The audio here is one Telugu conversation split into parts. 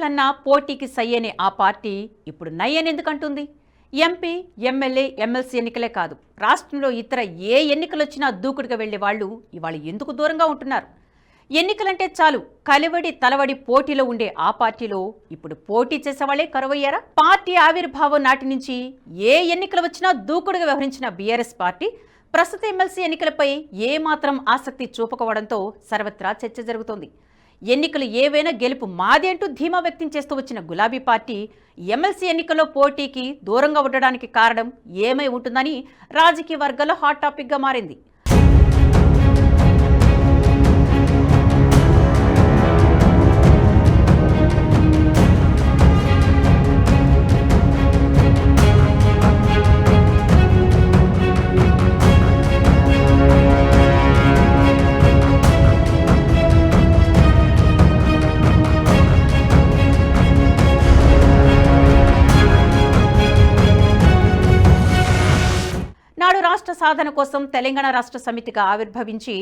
ఎన్నికలన్నా పోటీకి సయ్యనే ఆ పార్టీ ఇప్పుడు నయ్యని ఎందుకంటుంది? ఎంపీ ఎమ్మెల్యే ఎమ్మెల్సీ ఎన్నికలే కాదు. రాష్ట్రంలో ఇతర ఏ ఎన్నికలు వచ్చినా దూకుడుగా వెళ్ళే వాళ్ళు ఇవాళ ఎందుకు దూరంగా ఉంటున్నారు? ఎన్నికలంటే చాలు కలివడి తలవడి పోటీలో ఉండే ఆ పార్టీలో ఇప్పుడు పోటీ చేసేవాళ్ళే కరువయ్యారా? పార్టీ ఆవిర్భావం నాటి నుంచి ఏ ఎన్నికలు వచ్చినా దూకుడుగా వ్యవహరించిన బీఆర్ఎస్ పార్టీ ప్రస్తుత ఎమ్మెల్సీ ఎన్నికలపై ఏ మాత్రం ఆసక్తి చూపకపోవడంతో సర్వత్రా చర్చ జరుగుతోంది. ఎన్నికలు ఏవైనా గెలుపు మాది అంటూ ధీమా వ్యక్తం చేస్తూ వచ్చిన గులాబీ పార్టీ ఎమ్మెల్సీ ఎన్నికల్లో పోటీకి దూరంగా ఉండడానికి కారణం ఏమై ఉంటుందని రాజకీయ వర్గాల్లో హాట్ టాపిక్గా మారింది. సాధన కోసం తెలంగాణ రాష్ట్ర సమితిగా ఆవిర్భవించి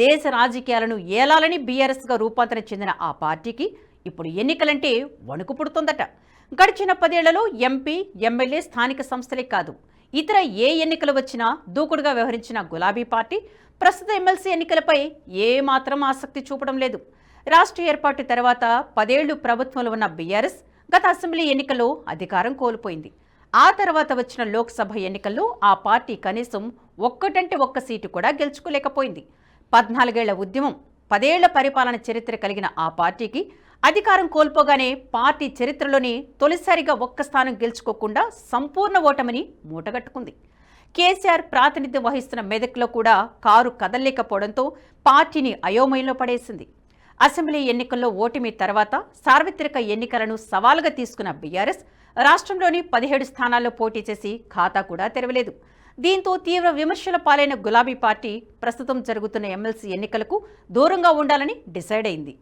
దేశ రాజకీయాలను ఏలాలని బీఆర్ఎస్గా రూపాంతరం చెందిన ఆ పార్టీకి ఇప్పుడు ఎన్నికలంటే వణుకు పుడుతుందట. గడిచిన పదేళ్ళలో ఎంపీ ఎమ్మెల్యే స్థానిక సంస్థలే కాదు. ఇతర ఏ ఎన్నికలు వచ్చినా దూకుడుగా వ్యవహరించిన గులాబీ పార్టీ ప్రస్తుత ఎమ్మెల్సీ ఎన్నికలపై ఏ మాత్రం ఆసక్తి చూపడం లేదు. రాష్ట్ర ఏర్పాటు తర్వాత పదేళ్ళు ప్రభుత్వంలో ఉన్న బీఆర్ఎస్ గత అసెంబ్లీ ఎన్నికల్లో అధికారం కోల్పోయింది. ఆ తర్వాత వచ్చిన లోక్సభ ఎన్నికల్లో ఆ పార్టీ కనీసం ఒక్కటంటే ఒక్క సీటు కూడా గెలుచుకోలేకపోయింది. పద్నాలుగేళ్ళ ఉద్యమం పదేళ్ళ పరిపాలన చరిత్ర కలిగిన ఆ పార్టీకి అధికారం కోల్పోగానే పార్టీ చరిత్రలోనే తొలిసారిగా ఒక్క స్థానం గెలుచుకోకుండా సంపూర్ణ ఓటమిని మూటగట్టుకుంది. కేసీఆర్ ప్రాతినిధ్యం వహిస్తున్న మెదక్లో కూడా కారు కదలలేకపోవడంతో పార్టీని అయోమయంలో పడేసింది. అసెంబ్లీ ఎన్నికల్లో ఓటమి తర్వాత సార్వత్రిక ఎన్నికలను సవాలుగా తీసుకున్న బీఆర్ఎస్ రాష్ట్రంలోని పదిహేడు స్థానాల్లో పోటీ చేసి ఖాతా కూడా తెరవలేదు. దీంతో తీవ్ర విమర్శల పాలైన గులాబీ పార్టీ ప్రస్తుతం జరుగుతున్న ఎమ్మెల్సీ ఎన్నికలకు దూరంగా ఉండాలని డిసైడ్ అయింది.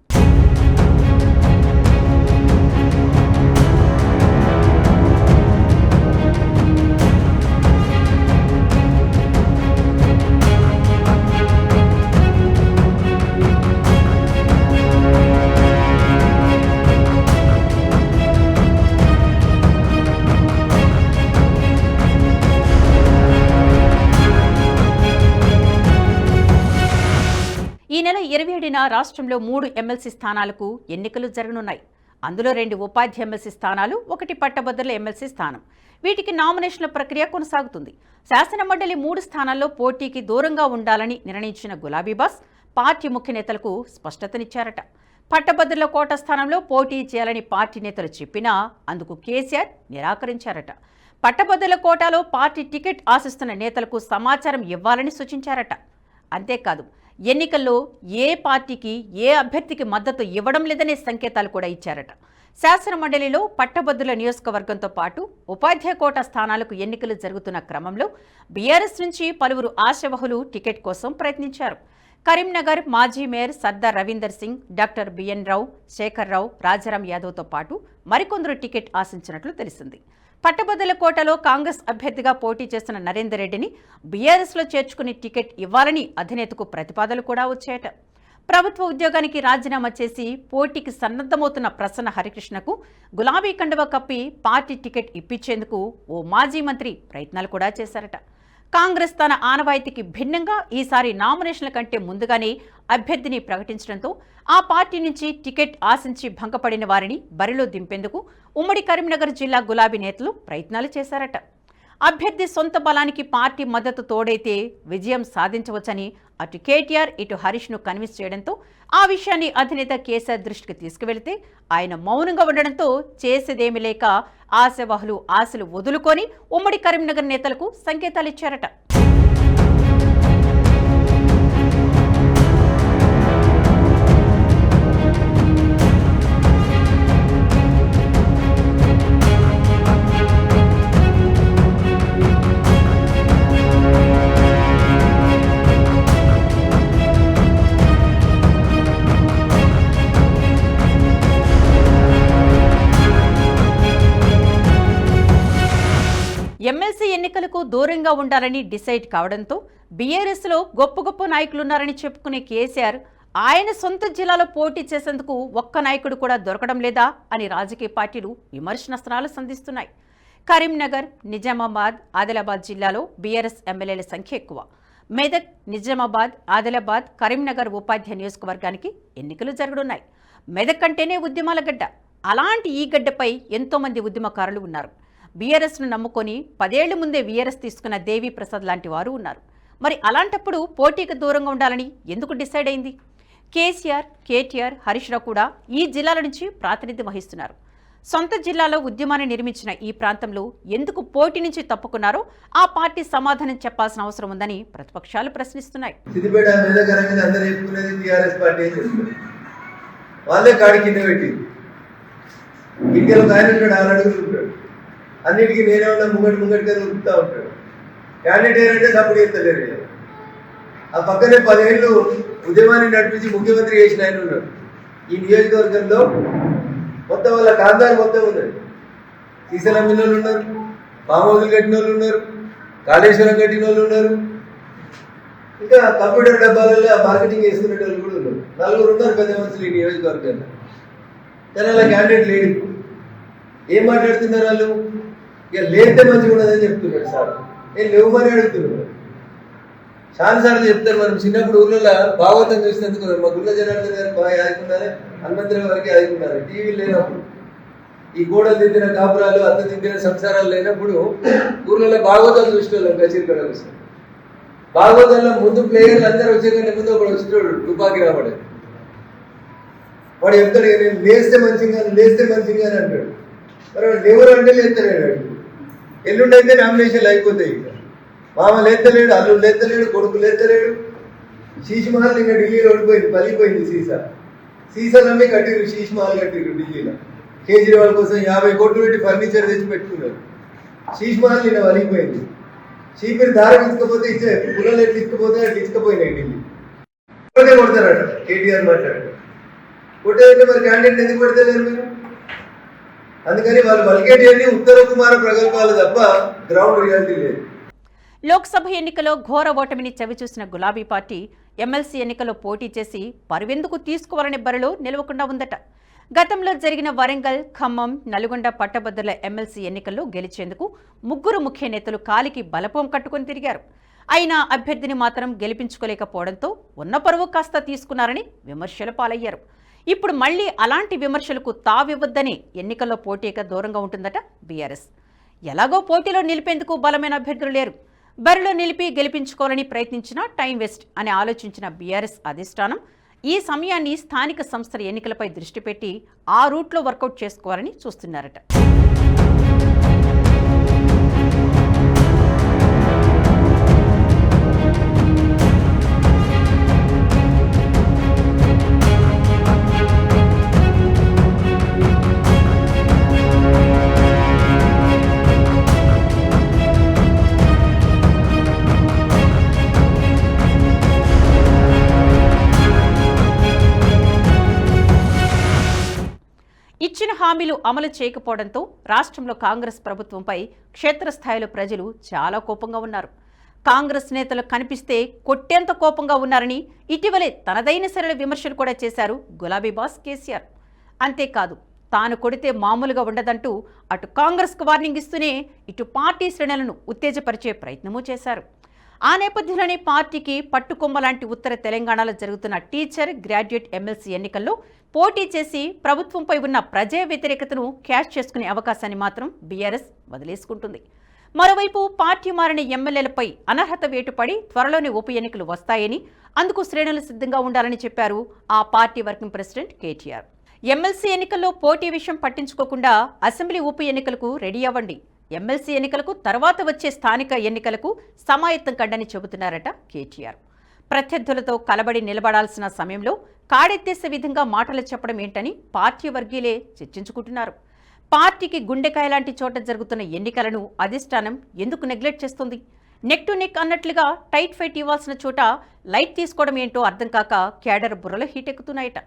నెల ఇరవై ఏడున రాష్ట్రంలో మూడు ఎమ్మెల్సీ స్థానాలకు ఎన్నికలు జరగనున్నాయి. అందులో రెండు ఉపాధ్య ఎమ్మెల్సీ స్థానాలు ఒకటి పట్టభద్రుల ఎమ్మెల్సీ స్థానం. వీటికి నామినేషన్ల ప్రక్రియ కొనసాగుతుంది. శాసనమండలి మూడు స్థానాల్లో పోటీకి దూరంగా ఉండాలని నిర్ణయించిన గులాబీ బాస్ పార్టీ ముఖ్య నేతలకు స్పష్టతనిచ్చారట. పట్టభద్రుల కోట స్థానంలో పోటీ చేయాలని పార్టీ నేతలు చెప్పినా అందుకు కేసీఆర్ నిరాకరించారట. పట్టభద్రుల కోటాలో పార్టీ టికెట్ ఆశిస్తున్న నేతలకు సమాచారం ఇవ్వాలని సూచించారట. అంతేకాదు ఎన్నికల్లో ఏ పార్టీకి ఏ అభ్యర్థికి మద్దతు ఇవ్వడం లేదనే సంకేతాలు కూడా ఇచ్చారట. శాసన మండలిలో పట్టభద్రుల నియోజకవర్గంతో పాటు ఉపాధ్యాయ కోట స్థానాలకు ఎన్నికలు జరుగుతున్న క్రమంలో బీఆర్ఎస్ నుంచి పలువురు ఆశవహులు టికెట్ కోసం ప్రయత్నించారు. కరీంనగర్ మాజీ mayor Sardar Ravinder Singh doctor BN Rao Shekhar Rao Rajaram యాదవ్తో పాటు మరికొందరు టికెట్ ఆశించినట్లు తెలిసింది. పట్టభద్రుల కోటలో కాంగ్రెస్ అభ్యర్థిగా పోటీ చేస్తున్న నరేందర్ రెడ్డిని బీఆర్ఎస్లో చేర్చుకుని టికెట్ ఇవ్వాలని అధినేతకు ప్రతిపాదనలు కూడా వచ్చాయట. ప్రభుత్వ ఉద్యోగానికి రాజీనామా చేసి పోటీకి సన్నద్ధమవుతున్న ప్రసన్న హరికృష్ణకు గులాబీ కండువ కప్పి పార్టీ టికెట్ ఇప్పించేందుకు ఓ మాజీ మంత్రి ప్రయత్నాలు కూడా చేశారట. కాంగ్రెస్ తన ఆనవాయితీకి భిన్నంగా ఈసారి నామినేషన్ల కంటే ముందుగానే అభ్యర్థిని ప్రకటించడంతో ఆ పార్టీ నుంచి టికెట్ ఆశించి భంగపడిన వారిని బరిలో దింపేందుకు ఉమ్మడి కరీంనగర్ జిల్లా గులాబీ నేతలు ప్రయత్నాలు చేశారట. అభ్యర్థి సొంత బలానికి పార్టీ మద్దతు తోడైతే విజయం సాధించవచ్చని అటు కేటీఆర్ ఇటు హరీష్ను కన్విన్స్ చేయడంతో ఆ విషయాన్ని అధినేత కేసీఆర్ దృష్టికి తీసుకువెళితే ఆయన మౌనంగా ఉండడంతో చేసేదేమీ లేక ఆశవాహులు ఆశలు వదులుకొని ఉమ్మడి కరీంనగర్ నేతలకు సంకేతాలిచ్చారట ఎన్నికలకు ఉండాలని డిసైడ్ కావడంతో బీఆర్ఎస్లో గొప్ప గొప్ప నాయకులున్నారని చెప్పుకునే కేసీఆర్ ఆయన సొంత జిల్లాలో పోటీ చేసేందుకు ఒక్క నాయకుడు కూడా దొరకడం లేదా అని రాజకీయ పార్టీలు విమర్శనాస్త్రాలు సంధిస్తున్నాయి. కరీంనగర్ నిజామాబాద్ ఆదిలాబాద్ జిల్లాలో బీఆర్ఎస్ ఎమ్మెల్యేల సంఖ్య ఎక్కువ. మెదక్ నిజామాబాద్ ఆదిలాబాద్ కరీంనగర్ ఉపాధ్యాయ నియోజకవర్గానికి ఎన్నికలు జరగనున్నాయి. మెదక్ అంటేనే ఉద్యమాల గడ్డ. అలాంటి ఈ గడ్డపై ఎంతోమంది ఉద్యమకారులు ఉన్నారు. బీఆర్ఎస్ను నమ్ముకొని పదేళ్ళ ముందే వీఆర్ఎస్ తీసుకున్న దేవి ప్రసాద్ లాంటి వారు ఉన్నారు. మరి అలాంటప్పుడు పోటీకి దూరంగా ఉండాలని ఎందుకు డిసైడ్ అయింది? కేసీఆర్ కేటీఆర్ హరీష్ రావు కూడా ఈ జిల్లాల నుంచి ప్రాతినిధ్యం వహిస్తున్నారు. సొంత జిల్లాలో ఉద్యమాన్ని నిర్మించిన ఈ ప్రాంతంలో ఎందుకు పోటీ నుంచి తప్పుకున్నారో ఆ పార్టీ సమాధానం చెప్పాల్సిన అవసరం ఉందని ప్రతిపక్షాలు ప్రశ్నిస్తున్నాయి. వాళ్ళే కాడి కింద పెట్టి ఇంటికి ఆయన ఆరు అడుగులు అన్నిటికీ నేనే ఉన్నా ముంగటి ముంగటిగా ఉరుకుతా ఉంటాడు. క్యాండిడేట్ అంటే సపోర్ట్ చేస్తలేరు ఆ పక్కనే పదిహేళ్ళు ఉద్యమాన్ని నడిపించి ముఖ్యమంత్రి చేసిన ఆయన ఉన్నాడు. ఈ నియోజకవర్గంలో మొత్తం వాళ్ళ కాందారు మొత్తం ఉన్నది సీసల మిల్లలు ఉన్నారు మామూలు కట్టిన వాళ్ళు ఉన్నారు కాళేశ్వరం కట్టిన వాళ్ళు ఉన్నారు. ఇంకా కంప్యూటర్ డబ్బాలలో మార్కెటింగ్ చేసుకునే వాళ్ళు కూడా ఉన్నారు. నలుగురు ఉన్నారు పెద్ద మనుషులు ఈ నియోజకవర్గంలో. కానీ అలా క్యాండిడేట్ లేడు ఏం మాట్లాడుతున్నారు వాళ్ళు? ఇక లేస్తే మంచిగా ఉండదని చెప్తున్నాడు సార్. నేను మరి అడుగుతున్నాడు. చాలా సార్లు చెప్తారు మనం చిన్నప్పుడు ఊర్లలో భాగవతం చూసినందుకు మా గుళ్ళ జనార్దన్ గారు బాగా ఆదుకున్నారు హనుమంతరావు గారికి ఆదుకున్నారు టీవీ లేనప్పుడు. ఈ గోడలు దిద్దిన కాపురాలు అంత దిద్దిన సంసారాలు లేనప్పుడు ఊర్లలో భాగవతాలు చూసేవాళ్ళం కచేరి కడ వస్తాం భాగవతంలో ముందు ప్లేయర్లు అందరూ వచ్చే కంటే ముందు ఒకడు వచ్చేటోడు తుపాకి రాబడే వాడు చెప్తాడు నేను లేస్తే మంచిగా లేస్తే మంచిగా అని అంటాడు. మరి ఎవరు అంటే లేస్తలేడు వాడు. ఎల్లుండి అయితే నామినేషన్లు అయిపోతాయి. మామ లేతలేడు అల్లుడు లేతలేడు కొడుకు లేతలేడు శీష్మహల్ ఇంకా ఢిల్లీలో ఓడిపోయింది పలిపోయింది సీసా. సీసా నమ్మి కట్టిరు శీష్ కట్టిరు ఢిల్లీలో. కేజ్రీవాల్ కోసం యాభై కోట్లు పెట్టి ఫర్నిచర్ తెచ్చి పెట్టుకున్నారు. శీష్ మహల్ నిన్న వలిగిపోయింది చీపిరి దారం ఇసుకపోతే ఇచ్చే పుల్లలు ఎట్లా ఇసుకపోతే అట్లా ఇసుకపోయినాయి ఢిల్లీ. కొడితే కొడతారట కేటీఆర్ మాట్లాడారు కొట్టేదంటే మరి క్యాండిడేట్ ఎందుకు పెడతలేరు మీరు? అందుకని వాళ్ళు వలికేటి ఉత్తర కుమార ప్రగల్భాలు తప్ప గ్రౌండ్ రియాలిటీ లేదు. లోక్సభ ఎన్నికలో ఘోర ఓటమిని చవిచూసిన గులాబీ పార్టీ ఎమ్మెల్సీ ఎన్నికల్లో పోటీ చేసి పరువెందుకు తీసుకోవాలనే బరిలో నిలవకుండా ఉందట. గతంలో జరిగిన వరంగల్ ఖమ్మం నల్గొండ పట్టభద్రుల ఎమ్మెల్సీ ఎన్నికల్లో గెలిచేందుకు ముగ్గురు ముఖ్య నేతలు కాలికి బలపం కట్టుకొని తిరిగారు. అయినా అభ్యర్థిని మాత్రం గెలిపించుకోలేకపోవడంతో ఉన్న పరువు కాస్త తీసుకున్నారని విమర్శల పాలయ్యారు. ఇప్పుడు మళ్ళీ అలాంటి విమర్శలకు తావివ్వద్దని ఎన్నికల్లో పోటీగా దూరంగా ఉంటుందట బీఆర్ఎస్. ఎలాగో పోటీలో నిలిపేందుకు బలమైన అభ్యర్థులు లేరు. బరిలో నిలిపి గెలిపించుకోవాలని ప్రయత్నించినా టైం వేస్ట్ అని ఆలోచించిన బీఆర్ఎస్ అధిష్టానం ఈ సమయాన్ని స్థానిక సంస్థల ఎన్నికలపై దృష్టి పెట్టి ఆ రూట్లో వర్కౌట్ చేసుకోవాలని చూస్తున్నారట. హామీలు అమలు చేయకపోవడంతో రాష్ట్రంలో కాంగ్రెస్ ప్రభుత్వంపై క్షేత్రస్థాయిలో ప్రజలు చాలా కోపంగా ఉన్నారు. కాంగ్రెస్ నేతలు కనిపిస్తే కొట్టేంత కోపంగా ఉన్నారని ఇటీవలే తనదైన సరళ విమర్శలు కూడా చేశారు గులాబీ బాస్ కేసీఆర్. అంతేకాదు తాను కొడితే మామూలుగా ఉండదంటూ అటు కాంగ్రెస్కు వార్నింగ్ ఇస్తూనే ఇటు పార్టీ శ్రేణులను ఉత్తేజపరిచే ప్రయత్నమూ చేశారు. ఆ నేపథ్యంలోనే పార్టీకి పట్టుకొమ్మ లాంటి ఉత్తర తెలంగాణలో జరుగుతున్న టీచర్ గ్రాడ్యుయేట్ ఎమ్మెల్సీ ఎన్నికల్లో పోటీ చేసి ప్రభుత్వంపై ఉన్న ప్రజా వ్యతిరేకతను క్యాష్ చేసుకునే అవకాశాన్ని మాత్రం బీఆర్ఎస్ వదిలేసుకుంటుంది. మరోవైపు పార్టీ మారిన ఎమ్మెల్యేలపై అనర్హత వేటుపడి త్వరలోనే ఉప ఎన్నికలు వస్తాయని అందుకు శ్రేణులు సిద్ధంగా ఉండాలని చెప్పారు ఆ party working president KTR. MLC ఎన్నికల్లో పోటీ విషయం పట్టించుకోకుండా అసెంబ్లీ ఉప ఎన్నికలకు రెడీ అవ్వండి. ఎమ్మెల్సీ ఎన్నికలకు తర్వాత వచ్చే స్థానిక ఎన్నికలకు సమాయత్తం కండని చెబుతున్నారట కేటీఆర్. ప్రత్యర్థులతో కలబడి నిలబడాల్సిన సమయంలో కాడెత్తేసే విధంగా మాటలు చెప్పడం ఏంటని పార్టీ వర్గీయులే చర్చించుకుంటున్నారు. పార్టీకి గుండెకాయ లాంటి చోట జరుగుతున్న ఎన్నికలను అధిష్టానం ఎందుకు నెగ్లెక్ట్ చేస్తుంది? నెక్ టు నెక్ అన్నట్లుగా టైట్ ఫైట్ ఇవ్వాల్సిన చోట లైట్ తీసుకోవడం ఏంటో అర్థం కాక క్యాడర్ బుర్రలు హీట్ ఎక్కుతున్నాయట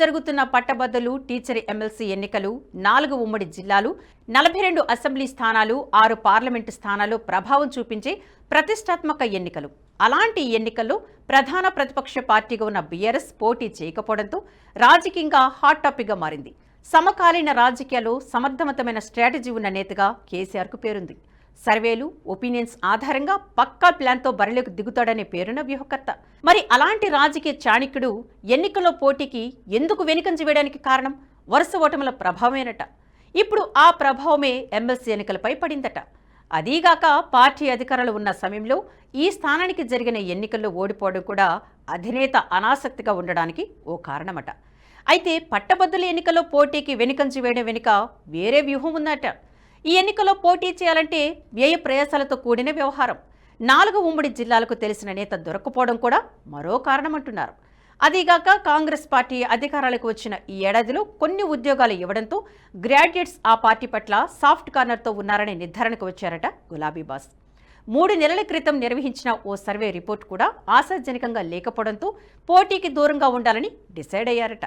జరుగుతున్న పట్టభద్రులు టీచర్ ఎమ్మెల్సీ ఎన్నికలు నాలుగు ఉమ్మడి జిల్లాలు నలభై రెండు అసెంబ్లీ స్థానాలు ఆరు పార్లమెంటు స్థానాలు ప్రభావం చూపించే ప్రతిష్టాత్మక ఎన్నికలు. అలాంటి ఎన్నికల్లో ప్రధాన ప్రతిపక్ష పార్టీగా ఉన్న బీఆర్ఎస్ పోటీ చేయకపోవడంతో రాజకీయంగా హాట్ టాపిక్గా మారింది. సమకాలీన రాజకీయాల్లో సమర్థవంతమైన స్ట్రాటజీ ఉన్న నేతగా కేసీఆర్కు పేరుంది. సర్వేలు ఒపీనియన్స్ ఆధారంగా పక్కా ప్లాన్తో బరిలోకి దిగుతాడనే పేరున వ్యూహకర్త. మరి అలాంటి రాజకీయ చాణిక్యుడు ఎన్నికల్లో పోటీకి ఎందుకు వెనుకంజ వేయడానికి కారణం? వరుస ఓటముల ప్రభావమేనట. ఇప్పుడు ఆ ప్రభావమే ఎమ్మెల్సీ ఎన్నికలపై పడిందట. అదీగాక పార్టీ అధికారులు ఉన్న సమయంలో ఈ స్థానానికి జరిగిన ఎన్నికల్లో ఓడిపోవడం కూడా అధినేత అనాసక్తిగా ఉండడానికి ఓ కారణమట. అయితే పట్టభద్రుల ఎన్నికల్లో పోటీకి వెనుకంజి వేయడం వెనుక వేరే వ్యూహం ఉందట. ఈ ఎన్నికల్లో పోటీ చేయాలంటే వ్యయ ప్రయాసాలతో కూడిన వ్యవహారం. నాలుగు ఉమ్మడి జిల్లాలకు తెలిసిన నేత దొరకపోవడం కూడా మరో కారణమంటున్నారు. అదీగాక కాంగ్రెస్ పార్టీ అధికారాలకు వచ్చిన ఈ ఏడాదిలో కొన్ని ఉద్యోగాలు ఇవ్వడంతో గ్రాడ్యుయేట్స్ ఆ పార్టీ పట్ల సాఫ్ట్ కార్నర్తో ఉన్నారనే నిర్ధారణకు వచ్చారట గులాబీ బాస్. మూడు నెలల క్రితం నిర్వహించిన ఓ సర్వే రిపోర్ట్ కూడా ఆశాజనకంగా లేకపోవడంతో పోటీకి దూరంగా ఉండాలని డిసైడ్ అయ్యారట.